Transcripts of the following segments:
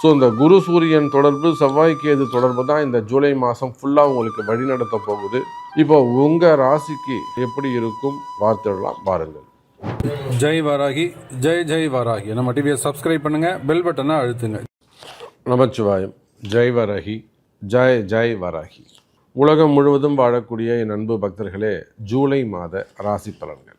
So இந்த குரு சூரியன் தொடர்பு செவ்வாய் கேது தொடர்பு தான் இந்த ஜூலை மாதம் ஃபுல்லாக உங்களுக்கு வழிநடத்த போகுது. இப்போ உங்கள் ராசிக்கு எப்படி இருக்கும்? பார்த்துடலாம் பாருங்கள் ஜெய் வாராகி ஜெய் ஜெய் வாராகி. நம்ம டிவியை சப்ஸ்கிரைப் பண்ணுங்க பெல் பட்டனை அழுத்துங்க. நமச்சிவாயம் ஜெய் வரஹி ஜெய் ஜெய் வராகி. உலகம் முழுவதும் வாழக்கூடிய என் அன்பு பக்தர்களே ஜூலை மாத ராசி பலன்கள்.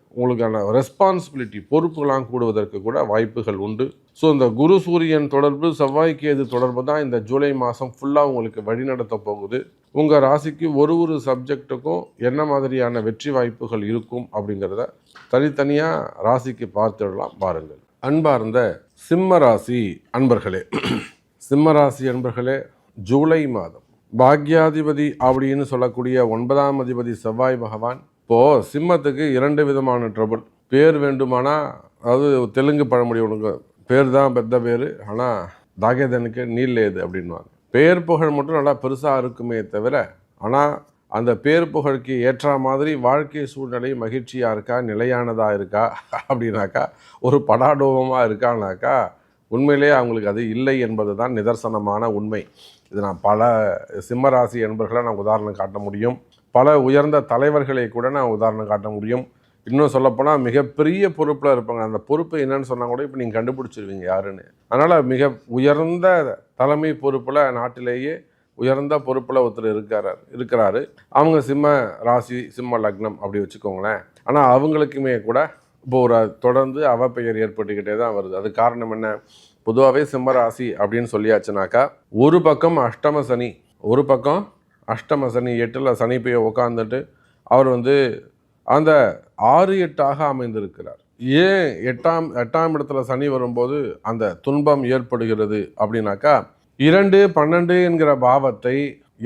உங்களுக்கான ரெஸ்பான்சிபிலிட்டி பொறுப்புகளாம் கூடுவதற்கு கூட வாய்ப்புகள் உண்டு. ஸோ இந்த குரு சூரியன் தொடர்பு செவ்வாய்க்கு எது தொடர்பு தான் இந்த ஜூலை மாதம் ஃபுல்லாக உங்களுக்கு வழிநடத்த போகுது. உங்கள் ராசிக்கு ஒரு ஒரு சப்ஜெக்ட்டுக்கும் என்ன மாதிரியான வெற்றி வாய்ப்புகள் இருக்கும் அப்படிங்கிறத தனித்தனியாக ராசிக்கு பார்த்துடலாம் பாருங்கள். அன்பார்ந்த சிம்ம ராசி அன்பர்களே சிம்ம ராசி அன்பர்களே ஜூலை மாதம். பாக்யாதிபதி அப்படின்னு சொல்லக்கூடிய ஒன்பதாம் அதிபதி செவ்வாய் பகவான் இப்போது சிம்மத்துக்கு இரண்டு விதமான ட்ரபுள் பேர் வேண்டுமானா அதாவது தெலுங்கு பழமொழி ஒன்று பேர் தான் பெத்த பேர் ஆனால் தாகேதனுக்கு நீல் ஏது அப்படின்வாங்க பேர் புகழ் மட்டும் நல்லா பெருசாக இருக்குமே தவிர ஆனால் அந்த பேர் புகழுக்கு ஏற்ற மாதிரி வாழ்க்கை சூழ்நிலை மகிழ்ச்சியாக இருக்கா நிலையானதாக இருக்கா அப்படின்னாக்கா ஒரு படாடோபமாக இருக்கானாக்கா உண்மையிலேயே அவங்களுக்கு அது இல்லை என்பது தான் நிதர்சனமான உண்மை. இது நான் பல சிம்மராசி என்பர்களை நான் உதாரணம் காட்ட முடியும். பல உயர்ந்த தலைவர்களை கூட நான் உதாரணம் காட்ட முடியும். இன்னும் சொல்லப்போனால் மிகப்பெரிய பொறுப்பில் இருப்பாங்க அந்த பொறுப்பு என்னன்னு சொன்னால் கூட இப்போ நீங்கள் கண்டுபிடிச்சிருவீங்க யாருன்னு. அதனால் மிக உயர்ந்த தலைமை பொறுப்பில் நாட்டிலேயே உயர்ந்த பொறுப்பில் ஒருத்தர் இருக்காரு இருக்கிறாரு. அவங்க சிம்ம ராசி சிம்ம லக்னம் அப்படி வச்சுக்கோங்களேன். ஆனால் அவங்களுக்குமே கூட இப்போ ஒரு தொடர்ந்து அவப்பெயர் ஏற்பட்டுக்கிட்டே தான் வருது. அது காரணம் என்ன? பொதுவாகவே சிம்ம ராசி அப்படின்னு சொல்லியாச்சுனாக்கா ஒரு பக்கம் அஷ்டம சனி ஒரு பக்கம் அஷ்டம சனி எட்டில் சனி போய் உக்காந்துட்டு அவர் வந்து அந்த ஆறு எட்டாக அமைந்திருக்கிறார். ஏன் எட்டாம் எட்டாம் இடத்துல சனி வரும்போது அந்த துன்பம் ஏற்படுகிறது அப்படின்னாக்கா இரண்டு பன்னெண்டு என்கிற பாவத்தை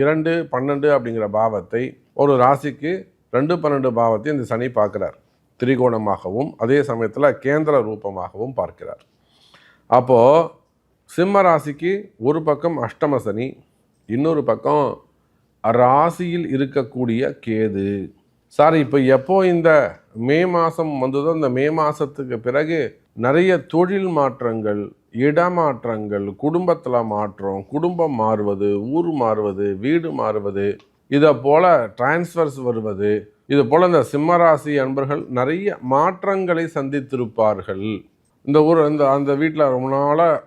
இரண்டு பன்னெண்டு அப்படிங்கிற பாவத்தை ஒரு ராசிக்கு ரெண்டு பன்னெண்டு பாவத்தை இந்த சனி பார்க்கிறார். திரிகோணமாகவும் அதே சமயத்தில் கேந்திர ரூபமாகவும் பார்க்கிறார். அப்போது சிம்ம ராசிக்கு ஒரு பக்கம் அஷ்டம சனி இன்னொரு பக்கம் ராசியில் இருக்கக்கூடிய கேது. சார் இப்போ எப்போ இந்த மே மாதம் வந்ததோ இந்த மே மாதத்துக்கு பிறகு நிறைய தொழில் மாற்றங்கள் இடமாற்றங்கள் குடும்பத்தில் மாற்றம் குடும்பம் மாறுவது ஊர் மாறுவது வீடு மாறுவது இதை போல் டிரான்ஸ்ஃபர்ஸ் வருவது இது போல் இந்த சிம்மராசி அன்பர்கள் நிறைய மாற்றங்களை சந்தித்திருப்பார்கள். இந்த ஊர் இந்த அந்த வீட்டில் ரொம்ப நாளாக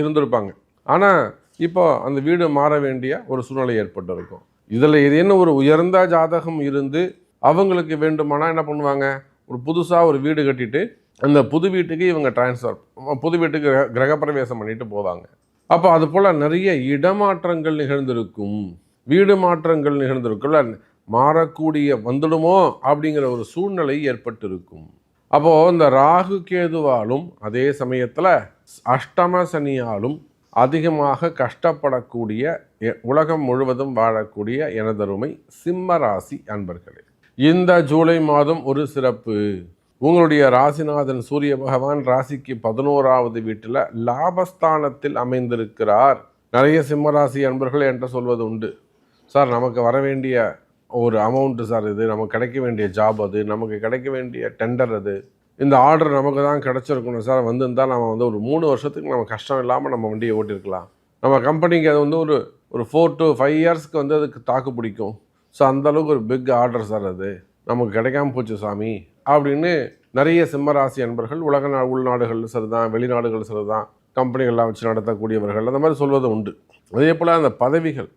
இருந்திருப்பாங்க. ஆனால் இப்போ அந்த வீடு மாற வேண்டிய ஒரு சூழ்நிலை ஏற்பட்டிருக்கும். இதில் ஏதேனும் ஒரு உயர்ந்த ஜாதகம் இருந்து அவங்களுக்கு வேண்டுமானால் என்ன பண்ணுவாங்க? ஒரு புதுசாக ஒரு வீடு கட்டிட்டு அந்த புது வீட்டுக்கு இவங்க டிரான்ஸ்ஃபர் புது வீட்டுக்கு கிரக- கிரகப்பிரவேசம் பண்ணிட்டு போவாங்க. அப்போ அது போல் நிறைய இடமாற்றங்கள் நிகழ்ந்திருக்கும். வீடு மாற்றங்கள் நிகழ்ந்திருக்கும்ல. மாறக்கூடிய வந்துடுமோ அப்படிங்கிற ஒரு சூழ்நிலை ஏற்பட்டிருக்கும். அப்போது இந்த ராகு கேதுவாலும் அதே சமயத்தில் அஷ்டம சனியாலும் அதிகமாக கஷ்டப்படக்கூடிய எ- உலகம் முழுவதும் வாழக்கூடிய எனதருமை சிம்ம ராசி அன்பர்களே. இந்த ஜூலை மாதம் ஒரு சிறப்பு. உங்களுடைய ராசிநாதன் சூரிய பகவான் ராசிக்கு பதினோராவது வீட்டில் லாபஸ்தானத்தில் அமைந்திருக்கிறார். நிறைய சிம்ம ராசி அன்பர்கள் என்று சொல்வது உண்டு. சார் நமக்கு வர வேண்டிய ஒரு அமௌண்ட்டு சார் இது. நமக்கு கிடைக்க வேண்டிய ஜாப் அது. நமக்கு கிடைக்க வேண்டிய டெண்டர் அது. இந்த ஆர்டர் நமக்கு தான் கிடச்சிருக்கணும் சார். வந்திருந்தால் நம்ம வந்து ஒரு மூணு வருஷத்துக்கு நம்ம கஷ்டம் இல்லாமல் நம்ம வண்டியை ஓட்டியிருக்கலாம். நம்ம கம்பெனிக்கு அது வந்து ஒரு ஒரு ஃபோர் டு ஃபைவ் இயர்ஸ்க்கு வந்து அதுக்கு தாக்கு பிடிக்கும். ஸோ அந்தளவுக்கு ஒரு பிக் ஆர்டர் சார் அது. நமக்கு கிடைக்காம போச்சு சாமி. அப்படின்னு நிறைய சிம்மராசி அன்பர்கள் உலக நா உள்நாடுகள் சரிதான் வெளிநாடுகள் சரிதான் கம்பெனிகள்லாம் வச்சு நடத்தக்கூடியவர்கள் அந்த மாதிரி சொல்வது உண்டு. அதே போல் அந்த பதவிகள்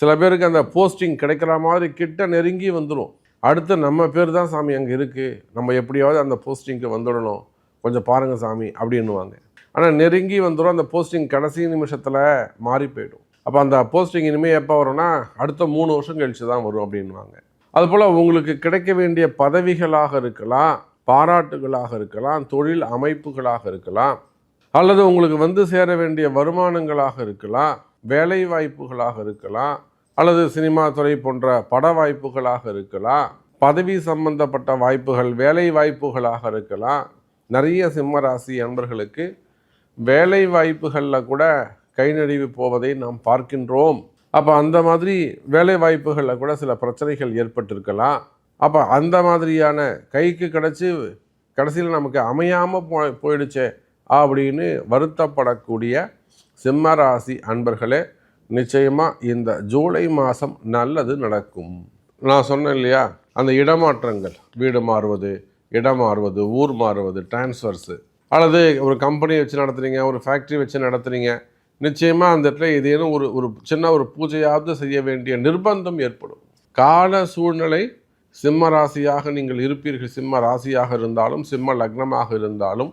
சில பேருக்கு அந்த போஸ்டிங் கிடைக்கிற மாதிரி கிட்ட நெருங்கி வந்துடும் அடுத்து நம்ம பேர் தான் சாமி அங்கே இருக்குது நம்ம எப்படியாவது அந்த போஸ்டிங்க்கு வந்துடணும். கொஞ்சம் பாருங்கள் சாமி அப்படின்னுவாங்க. ஆனால் நெருங்கி வந்துடும் அந்த போஸ்டிங் கடைசி நிமிஷத்தில் மாறி போயிடும். அப்போ அந்த போஸ்டிங் இனிமேல் எப்போ வரும்னா அடுத்த மூணு வருஷம் கழிச்சு தான் வரும் அப்படின்வாங்க அதுபோல் உங்களுக்கு கிடைக்க வேண்டிய பதவிகளாக இருக்கலாம் பாராட்டுகளாக இருக்கலாம் தொழில் அமைப்புகளாக இருக்கலாம் அல்லது உங்களுக்கு வந்து சேர வேண்டிய வருமானங்களாக இருக்கலாம் வேலை வாய்ப்புகளாக இருக்கலாம் அல்லது சினிமா துறை போன்ற பட வாய்ப்புகளாக இருக்கலாம். பதவி சம்பந்தப்பட்ட வாய்ப்புகள் வேலை வாய்ப்புகளாக இருக்கலாம். நிறைய சிம்ம ராசி அன்பர்களுக்கு வேலை வாய்ப்புகளில் கூட கை நழுவி போவதை நாம் பார்க்கின்றோம். அப்போ அந்த மாதிரி வேலை வாய்ப்புகளில் கூட சில பிரச்சனைகள் ஏற்பட்டிருக்கலாம். அப்போ அந்த மாதிரியான கைக்கு கிடச்சி கடைசியில் நமக்கு அமையாமல் போ போயிடுச்சே அப்படின்னு வருத்தப்படக்கூடிய சிம்ம ராசி அன்பர்களே நிச்சயமாக இந்த ஜூலை மாதம் நல்லது நடக்கும். நான் சொன்னேன் இல்லையா? அந்த இடமாற்றங்கள் வீடு மாறுவது இடம் மாறுவது ஊர் மாறுவது டிரான்ஸ்ஃபர்ஸு அல்லது ஒரு கம்பெனி வச்சு நடத்துகிறீங்க ஒரு ஃபேக்ட்ரி வச்சு நடத்துகிறீங்க நிச்சயமாக அந்த இடத்துல ஏதேனும் ஒரு ஒரு சின்ன ஒரு பூஜையாவது செய்ய வேண்டிய நிர்பந்தம் ஏற்படும். கால சூழ்நிலை சிம்ம ராசியாக நீங்கள் இருப்பீர்கள். சிம்ம ராசியாக இருந்தாலும் சிம்ம லக்னமாக இருந்தாலும்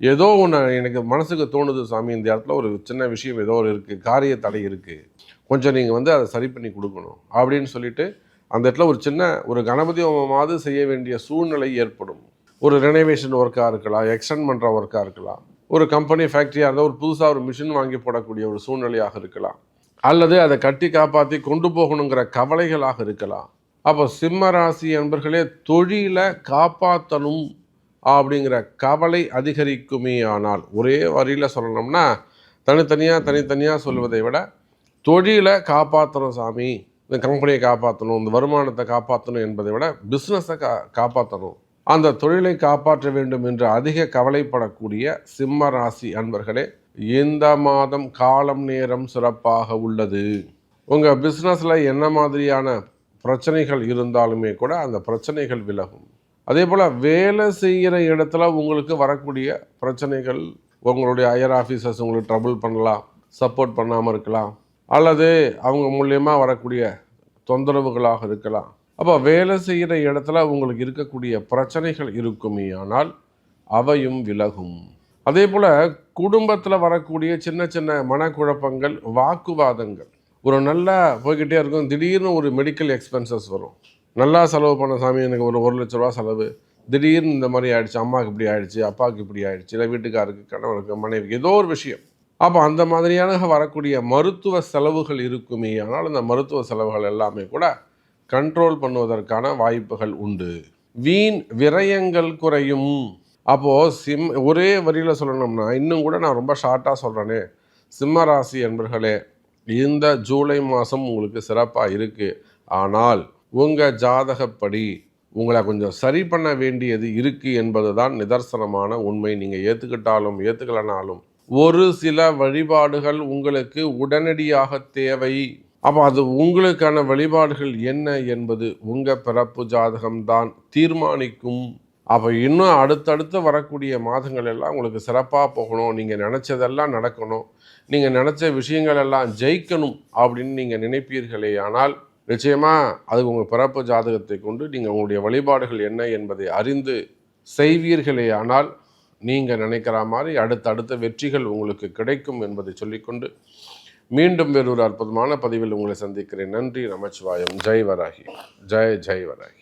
ஏதோ ஒன்று எனக்கு மனசுக்கு தோணுது சாமி இந்த இடத்துல ஒரு சின்ன விஷயம் ஏதோ ஒரு இருக்குது காரிய தடை இருக்குது கொஞ்சம் நீங்கள் வந்து அதை சரி பண்ணி கொடுக்கணும் அப்படின்னு சொல்லிட்டு அந்த இடத்துல ஒரு சின்ன ஒரு கணபதி ஹோமமாவது செய்ய வேண்டிய சூழ்நிலை ஏற்படும். ஒரு ரெனோவேஷன் ஒர்க்காக இருக்கலாம் எக்ஸ்டெண்ட் பண்ணுற ஒர்க்காக இருக்கலாம். ஒரு கம்பெனி ஃபேக்ட்ரியாக இருந்தால் ஒரு புதுசாக ஒரு மிஷின் வாங்கி போடக்கூடிய ஒரு சூழ்நிலையாக இருக்கலாம். அல்லது அதை கட்டி காப்பாற்றி கொண்டு போகணுங்கிற கவலைகளாக இருக்கலாம். அப்போ சிம்ம ராசி என்பர்களே தொழிலை காப்பாற்றணும் அப்படிங்கிற கவலை அதிகரிக்குமே ஆனால் ஒரே வரியில் சொல்லணும்னா தனித்தனியாக தனித்தனியாக சொல்வதை விட தொழிலை காப்பாற்றணும் சாமி. இந்த கம்பெனியை காப்பாற்றணும் இந்த வருமானத்தை காப்பாற்றணும் என்பதை விட பிஸ்னஸை கா காப்பாற்றணும் அந்த தொழிலை காப்பாற்ற வேண்டும் என்று அதிக கவலைப்படக்கூடிய சிம்ம ராசி அன்பர்களே இந்த மாதம் காலம் நேரம் சிறப்பாக உள்ளது. உங்கள் பிஸ்னஸில் என்ன மாதிரியான பிரச்சனைகள் இருந்தாலுமே கூட அந்த பிரச்சனைகள் விலகும். அதே போல் வேலை செய்கிற இடத்துல உங்களுக்கு வரக்கூடிய பிரச்சனைகள் உங்களுடைய ஹையர் ஆஃபீஸர்ஸ் உங்களுக்கு ட்ரபுள் பண்ணலாம் சப்போர்ட் பண்ணாமல் இருக்கலாம் அல்லது அவங்க மூலியமாக வரக்கூடிய தொந்தரவுகளாக இருக்கலாம். அப்போ வேலை செய்கிற இடத்துல உங்களுக்கு இருக்கக்கூடிய பிரச்சனைகள் இருக்குமே ஆனால் அவையும் விலகும். அதே போல் குடும்பத்தில் வரக்கூடிய சின்ன சின்ன மனக்குழப்பங்கள் வாக்குவாதங்கள். ஒரு நல்லா போய்கிட்டே இருக்கும் திடீர்னு ஒரு மெடிக்கல் எக்ஸ்பென்சஸ் வரும். நல்லா செலவு பண்ண சாமி எனக்கு ஒரு ஒரு லட்ச ரூபா செலவு. திடீர்னு இந்த மாதிரி ஆயிடுச்சு அம்மாவுக்கு இப்படி ஆயிடுச்சு அப்பாவுக்கு இப்படி ஆயிடுச்சு இல்லை வீட்டுக்காருக்கு கணவருக்கு மனைவிக்கு ஏதோ ஒரு விஷயம். அப்போ அந்த மாதிரியான வரக்கூடிய மருத்துவ செலவுகள் இருக்குமே ஆனால் அந்த மருத்துவ செலவுகள் எல்லாமே கூட கண்ட்ரோல் பண்ணுவதற்கான வாய்ப்புகள் உண்டு. வீண் விரயங்கள் குறையும். அப்போது சிம் ஒரே வரியில் சொல்லணும்னா இன்னும் கூட நான் ரொம்ப ஷார்ட்டாக சொல்கிறேனே சிம்ம ராசி என்பர்களே இந்த ஜூலை மாதம் உங்களுக்கு சிறப்பாக இருக்குது ஆனால் உங்கள் ஜாதகப்படி உங்களை கொஞ்சம் சரி பண்ண வேண்டியது இருக்குது என்பது தான் நிதர்சனமான உண்மை. நீங்கள் ஏற்றுக்கிட்டாலும் ஏற்றுக்கலனாலும் ஒரு சில வழிபாடுகள் உங்களுக்கு உடனடியாக தேவை. அப்போ அது உங்களுக்கான வழிபாடுகள் என்ன என்பது உங்கள் பிறப்பு ஜாதகம்தான் தீர்மானிக்கும். அப்போ இன்னும் அடுத்தடுத்து வரக்கூடிய மாதங்கள் எல்லாம் உங்களுக்கு சிறப்பாக போகணும். நீங்கள் நினச்சதெல்லாம் நடக்கணும். நீங்கள் நினச்ச விஷயங்கள் எல்லாம் ஜெயிக்கணும் அப்படின்னு நீங்கள் நினைப்பீர்களே. ஆனால் நிச்சயமாக அது உங்கள் பிறப்பு ஜாதகத்தை கொண்டு நீங்கள் உங்களுடைய வழிபாடுகள் என்ன என்பதை அறிந்து செய்வீர்களே ஆனால் நீங்கள் நினைக்கிற மாதிரி அடுத்தடுத்த வெற்றிகள் உங்களுக்கு கிடைக்கும் என்பதை சொல்லிக்கொண்டு மீண்டும் வேறொரு அற்புதமான பதிவில் உங்களை சந்திக்கிறேன். நன்றி நமச்சிவாயம். ஜெய் வராகி. ஜெய் ஜெய் வராகி.